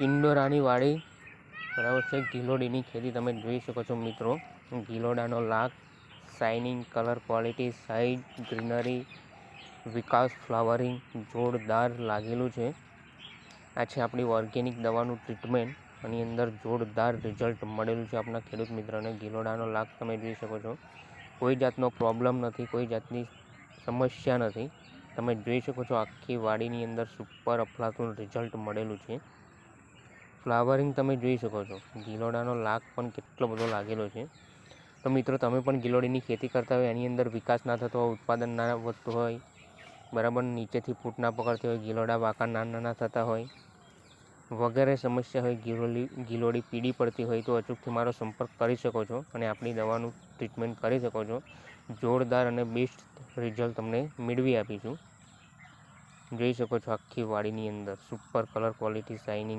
ટિંડોરાની વાડી. બરાબર છે, ગિલોડીની ખેતી તમે જોઈ શકો છો મિત્રો. ગિલોડાનો લાગ shining colour quality size greenery વિકાસ ફ્લાવરિંગ જોરદાર લાગેલું છે. આ છે આપણી ઓર્ગેનિક દવાનું ટ્રીટમેન્ટ આની અંદર જોરદાર રિઝલ્ટ મળેલું છે આપણા ખેડૂત મિત્રને. ગિલોડાનો લાગ તમે જોઈ શકો છો. કોઈ જાતનો પ્રોબ્લેમ નથી, કોઈ જાતની સમસ્યા નથી. તમે જોઈ શકો છો આખી વાડીની અંદર સુપર અફલાતું રિઝલ્ટ મળેલું છે. ફ્લાવરિંગ તમે જોઈ શકો છો. ગિલોડાનો લાગ પણ કેટલો બધો લાગેલો છે. તો મિત્રો, તમે પણ ગિલોડીની ખેતી કરતા હોય, એની અંદર વિકાસ ના થતો હોય, ઉત્પાદન ના વધતું હોય, બરાબર, નીચેથી ફૂટ ના પકડતી હોય, ગિલોડા વાંકા નાના નાના થતા હોય, વગેરે સમસ્યા હોય ગિલોડી ગિલોડી પીડી પડતી હોય, તો અચૂકથી મારો સંપર્ક કરી શકો છો અને આપણી દવાનું ટ્રીટમેન્ટ કરી શકો છો. જોરદાર અને બેસ્ટ રિઝલ્ટ તમને મેળવી આપીશું. જોઈ શકો છો આખી વાડીની અંદર. Super colour quality shining